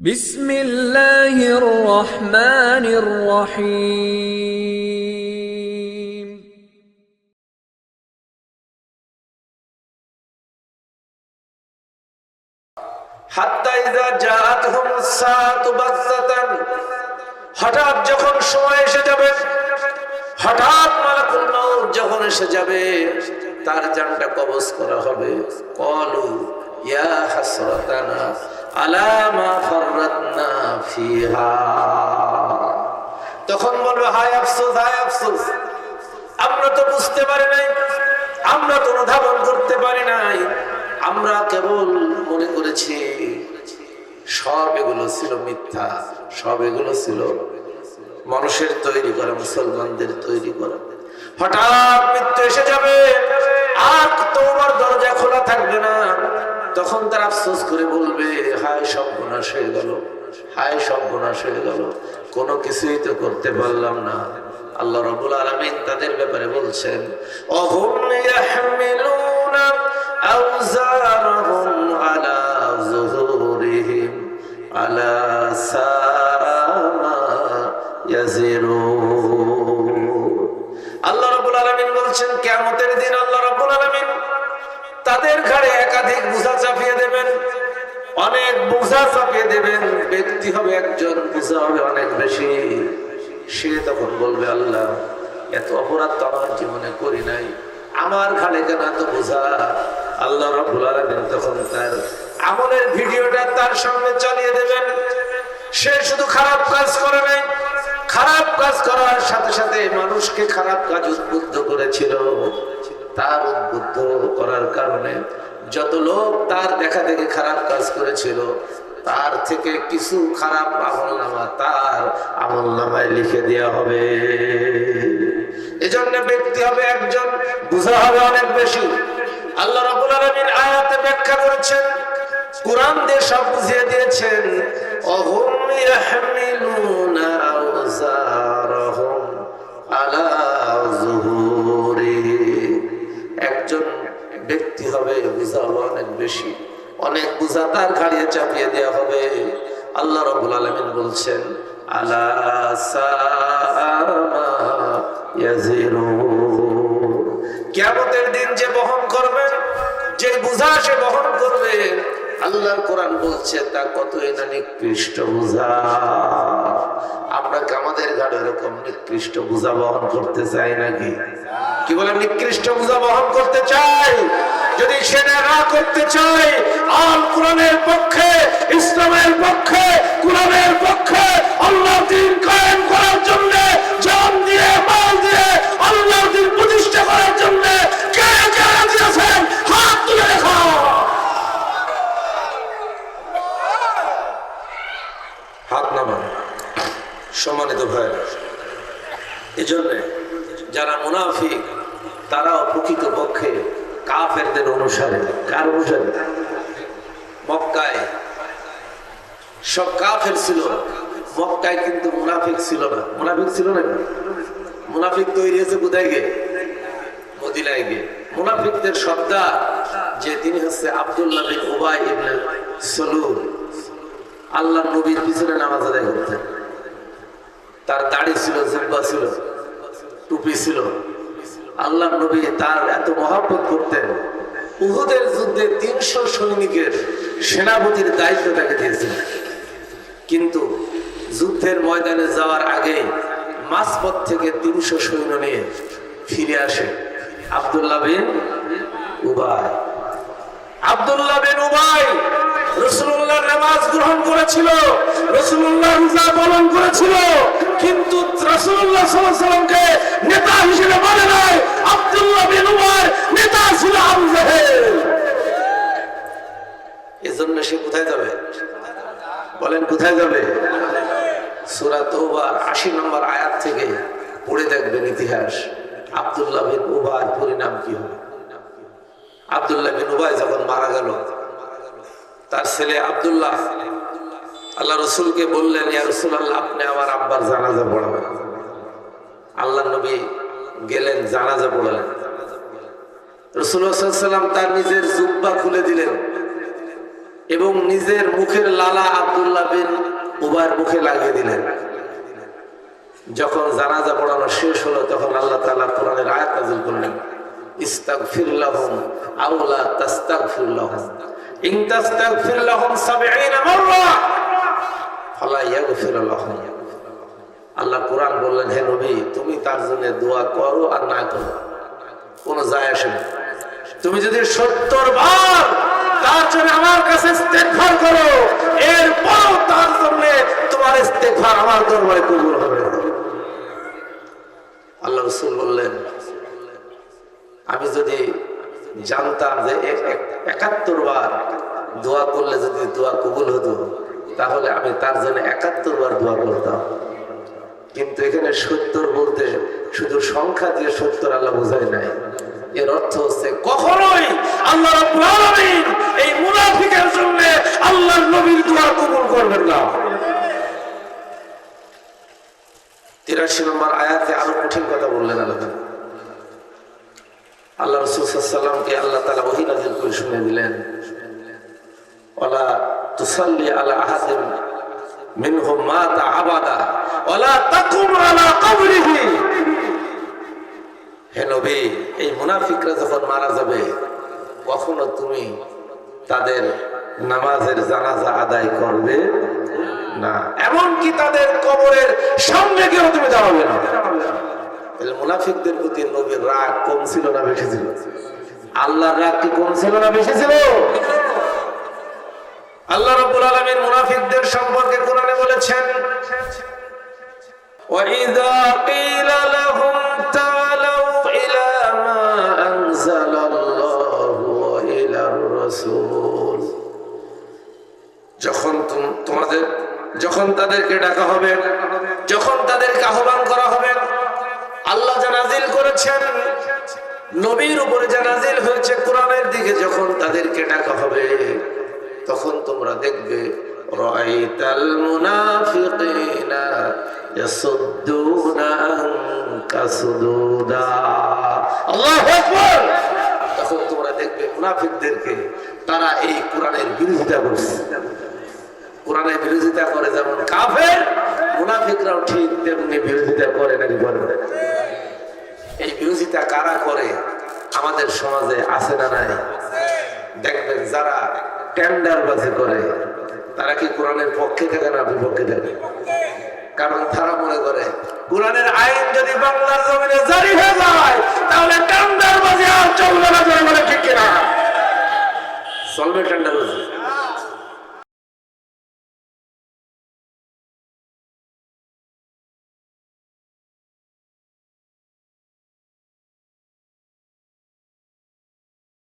বিসমিল্লাহির রহমানির রহিম। হঠাৎ যখন সময় এসে যাবে, হঠাৎ মালাকুল যখন এসে যাবে, তার জানটা কবজ করা হবে। কলু, ইয়া হাসরাতানা। ফিহা। তখন বলবে, হায় আফসোস হায় আফসোস, আমরা তো বুঝতে পারি নাই, আমরা তো অনুধাবন করতে পারি নাই, আমরা কেবল মনে করেছি সব এগুলো ছিল মিথ্যা, সব এগুলো ছিল মানুষের তৈরি করা, মুসলমানদের তৈরি করা। হঠাৎ মৃত্যু এসে যাবে। আর তোমার দরজা খোলা থাকবে না। তখন তার আফসোস করে বলবে, হায়, সব সর্বনাশ হয়ে গেল। হায়, সব সর্বনাশ হয়ে গেল। কোনো কিছুই তো করতে পারলাম না। আল্লাহ রবুল আলমিন তাদের ব্যাপারে বলছেন আল্লাহ রাব্বুল আলামিন বলছেন, কিয়ামতের দিন বোঝা দেবেন, ব্যক্তি হবে একজন, বোঝা হবে অনেক বেশি। সে তখন বলবে, আল্লাহ, এত অপরাধ তো আমার জীবনে করি নাই। আমার ঘাড়ে কেন এত বোঝা? আল্লাহ রাব্বুল আলামিন তখন তার আমলের ভিডিওটা তার সামনে চালিয়ে দেবেন। সে শুধু খারাপ কাজ করে নাই। খারাপ কাজ করার সাথে সাথে মানুষকে খারাপ কাজ যত লোক তার দেখা দেখে খারাপ কাজ করেছিল। তার থেকে কিছু খারাপ আমল নামা তার আমল নামায় লিখে দেওয়া হবে। এজন্য ব্যক্তি হবে একজন, বুঝা হবে অনেক বেশি। আল্লাহ রাবুল আলমিন আয়াতে ব্যাখ্যা করেছেন, কোরআন দিয়ে সব বুঝিয়ে দিয়েছেন, অহুম ইয়াহমিলুনা বেশি। অনেক বুঝা তার ঘাড়িয়ে চাপিয়ে দেওয়া হবে। আল্লাহ রাব্বুল আলামিন বলছেন কিয়ামতের দিন যে বহন করবেন যে সে বহন করবে কোরআন বলছে, তা নিকৃষ্ট বুঝা? কি আমাদের এরকম নিকৃষ্ট বুঝা বহন করতে চাই নাকি? কি বলে, নিকৃষ্ট বুঝা বহন করতে চাই? যদি সেটা না করতে চাই আল কোরআনের পক্ষে, ইসলামের পক্ষে, কোরআনের পক্ষে আল্লাহ দিন কায়েম করার জন্য, জান দিয়ে, মাল দিয়ে আল্লাহ দিন প্রতিষ্ঠা করার জন্য কে কে আছেন? হাত তুলে দেখা। হাত নামান। সম্মানিত ভাই, এজন্য যারা মুনাফিক, তারাও প্রকৃত পক্ষে কাফেরদের অনুসারে, কার অনুসারে? মক্কায়। সব কাফের ছিল। মক্কায় কিন্তু মুনাফিক ছিল না। মুনাফিক ছিল না মুনাফিক তৈরি হয়েছে কোথায় গিয়ে? মদিনায় মুনাফিকদের সর্দার যে তিনি হচ্ছে আব্দুল্লাহ বিন উবাই ইবনে সলুল আল্লাহ নবীর পিছনে নামাজ আদায় করতেন। তার দাড়ি ছিল, জিব্বা ছিল, টুপি ছিল। আল্লাহ নবী তার এত মহাব্বত করতেন। উহুদের যুদ্ধে তিনশো সৈনিকের সেনাপতির দায়িত্ব তাকে দিয়েছিলেন কিন্তু যুদ্ধের ময়দানে যাওয়ার আগে মাঝপথ থেকে তিনশো সৈন্য নিয়ে ফিরে আসে আব্দুল্লাহ বিন উবাই। আব্দুল্লাহ বিন উবাই রসুল্লাহ নামাজ গ্রহণ করেছিল রসুল্লাহ পালন করেছিল, কিন্তু রসুল্লাহ সাল্লামকে নেতা হিসেবে বলে নাই আব্দুল্লাহ বিন উবাই এজন্য সে কোথায় যাবে? বলেন, কোথায় যাবে? সুরা আশি নম্বর আয়াত থেকে পড়ে দেখবেন ইতিহাস। আব্দুল্লাহ বিন উবার পরিণাম কি হবে? আব্দুল্লাহ বিন উবাই যখন মারা গেল, তার ছেলে আব্দুল্লাহ, আল্লাহ রসুলকে বললেন, ইয়া রসুল আল্লাহ আপনি আমার আব্বার জানাজা পড়াবেন। আল্লাহ নবী গেলেন, জানাজা পড়ালেন। রসুল্লাহাম তার নিজের জুব্বা খুলে দিলেন এবং নিজের মুখের লালা আব্দুল্লাহ বিন উবার মুখে লাগিয়ে দিলেন। যখন জানাজা পড়ানো শেষ হলো, তখন আল্লাহ তাআলা কোরআনের আয়াত নাযিল করলেন, ইস্তাগফির লাহুম আও লা তাস্তাগফির লাহুম। ইন তাস্তাগফির লাহুম 70 মাররা, ফালা আল্লাহ কোরআন বললেন, হে নবী, তুমি তার জন্য দোয়া করো আর না করো। কোনো যায় আসে না। তুমি যদি সত্তর বার তার জন্য আমার কাছে করো তার জন্য তোমার আমার দরবারে কবুল হবে আল্লাহ রসুল বললেন, আমি যদি জানতাম যে এক- এক- একাত্তর বার দোয়া করলে যদি দোয়া কবুল হতো, তাহলে আমি তার জন্য একাত্তর বার দোয়া করতাম। কিন্তু এখানে সত্তর বলতে শুধু সংখ্যা দিয়ে সত্তর আল্লাহ বোঝায় নাই। এর অর্থ হচ্ছে কখনোই আল্লাহ এই মুনাফিকের জন্য আল্লাহর নবীর দোয়া কবুল করবেন না। তিরাশি নম্বর আয়াতে আরও কঠিন কথা বললেন আল্লাহ আল্লাহ আল্লাহ তালা ওহি নাজিল করে শুনে দিলেন। ওলা তুসাল্লি আলা মাতা আবাদা। নবী, এই মুনাফিকরা যখন মারা যাবে, কখনো তুমি তাদের নামাজের জানাজা আদায় করবে না। এমনকি তাদের কবরের সামনে গিয়েও তুমি দাঁড়াবে না। মুনাফিকদের প্রতি নবীর রাগ কম ছিল না বেশি ছিল? আল্লাহর রাগ কি কম ছিল না বেশি ছিল? আল্লাহ রাব্বুল আলামিন মুনাফিকদের সম্পর্কে কোরআনে বলেছেন وَإِذَا قِيلَ لَهُمْ تَعَالَوْا إِلَى مَا أَنزَلَ اللَّهُ وَإِلَى الرَّسُولِ যখন তুম- তোমাদের যখন তাদেরকে ডাকা হবে যখন তাদেরকে আহ্বান করা হবে আল্লাহ যা নাজিল করেছেন নবীর উপরে যা নাজিল হয়েছে কোরআনের দিকে যখন তাদেরকে ডাকা হবে তখন তোমরা দেখবে রাআইতাল মুনাফিকিনা ইয়াসুদ্দুনা আনকা সুদুদা আল্লাহু আকবার তখন তোমরা দেখবে মুনাফিকদেরকে তারা এই কোরআনের বিরোধিতা করছে। কোরআনের বিরোধিতা করে যেমন কাফের, মুনাফিকরাও ঠিক তেমনি বিরোধিতা করে, নাকি করে? এই বিরোধিতা কারা করে? আমাদের সমাজে আছে না নাই? দেখবেন যারা টেন্ডার বাজি করে তারা কি কোরআনের পক্ষে থাকে না বিপক্ষে থাকে? কারণ তারা মনে করে, কোরআনের আইন যদি বাংলার জমিনে জারি হয়ে যায়, তাহলে কান্দার বাজে আর চলবে না ঠিক